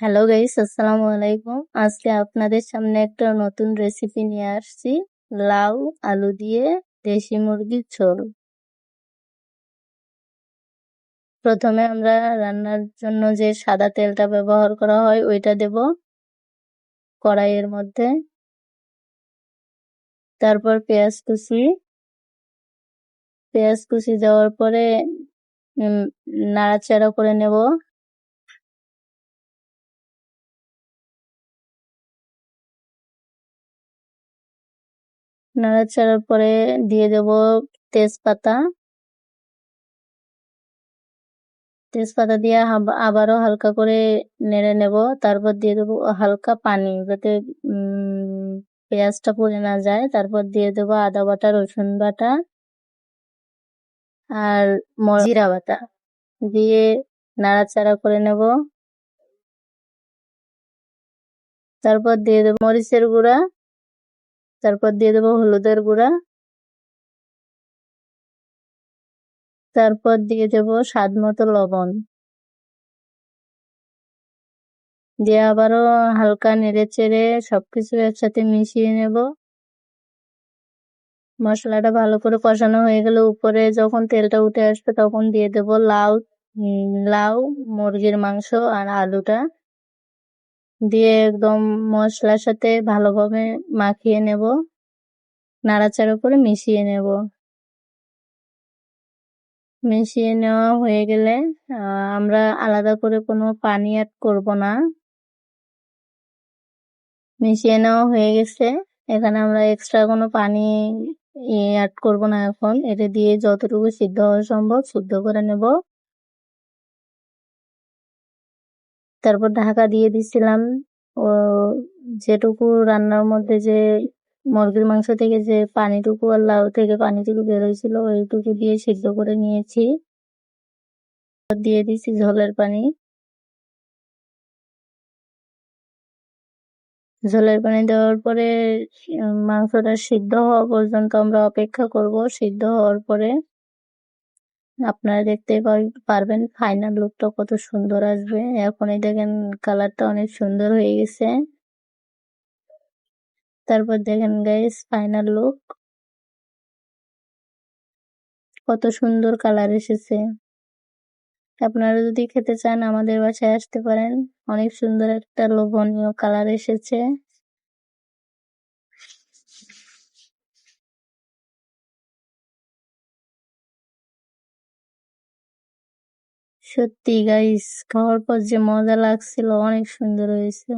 Hello guys আসসালামু আলাইকুম আজকে আপনাদের সামনে একটা নতুন রেসিপি নিয়ে আসছি লাউ আলু দিয়ে দেশি মুরগির ঝোল প্রথমে আমরা রান্নার জন্য যে সাদা তেলটা ব্যবহার করা হয় ওইটা দেব কড়াইয়ের মধ্যে তারপর পেঁয়াজ কুচি পেঁয়াজ কুচি দেওয়ার পরে নাড়াচাড়া করে নেব নাড়াচাড়ার পরে দিয়ে দেব তেজপাতা। তেজপাতা দিয়ে আবারও হালকা করে নেড়ে নেব। তারপর দিয়ে দেবো হালকা পানি যাতে পেঁয়াজটা পুড়ে না যায়। তারপর দিয়ে দেবো আদা বাটা, রসুন বাটা আর জিরা বাটা। দিয়ে নাড়াচাড়া করে নেব। তারপর দিয়ে দেবো মরিচের গুঁড়া। তারপর দিয়ে দেবো হলুদের গুঁড়া। তারপর দিয়ে দেবো স্বাদ মতো লবণ। দিয়ে আবারও হালকা নেড়ে চেড়ে সবকিছু একসাথে মিশিয়ে নেব। মশলাটা ভালো করে কষানো হয়ে গেলে উপরে যখন তেলটা উঠে আসবে তখন দিয়ে দেব লাউ লাউ, মুরগির মাংস আর আলুটা। দিয়ে একদম মশলার সাথে ভালোভাবে মাখিয়ে নেব, নাড়াচাড়া করে মিশিয়ে নেব। মিশিয়ে নেওয়া হয়ে গেলে আমরা আলাদা করে কোনো পানি অ্যাড করব না। মিশিয়ে নেওয়া হয়ে গেছে, এখানে আমরা এক্সট্রা কোনো পানি অ্যাড করব না এখন। এটা দিয়ে যতটুকু সিদ্ধ হওয়া সম্ভব সিদ্ধ করে নেব। তারপর ঢাকা দিয়ে দিছিলাম। ও যেটুকু রান্নার মধ্যে যে মুরগির মাংস থেকে যে পানিটুকু আর লাউ থেকে পানিটুকু বেরোয়ছিল ওইটুকু দিয়ে সিদ্ধ করে নিয়েছি। দিয়ে দিছি ঝোলের পানি। ঝোলের পানি দেওয়ার পরে মাংসটা সিদ্ধ হওয়া পর্যন্ত আমরা অপেক্ষা করব। সিদ্ধ হওয়ার পরে আপনারা দেখতে পারবেন ফাইনাল লুকটা কত সুন্দর আসবে। এখনই দেখেন কালারটা অনেক সুন্দর হয়ে গেছে। তারপর দেখেন গাইস ফাইনাল লুক কত সুন্দর কালার এসেছে। আপনারা যদি খেতে চান আমাদের বাসায় আসতে পারেন। অনেক সুন্দর একটা লোভনীয় কালার এসেছে। সত্যি গাইস খাওয়ার পর যে মজা লাগছিল অনেক সুন্দর হয়েছে।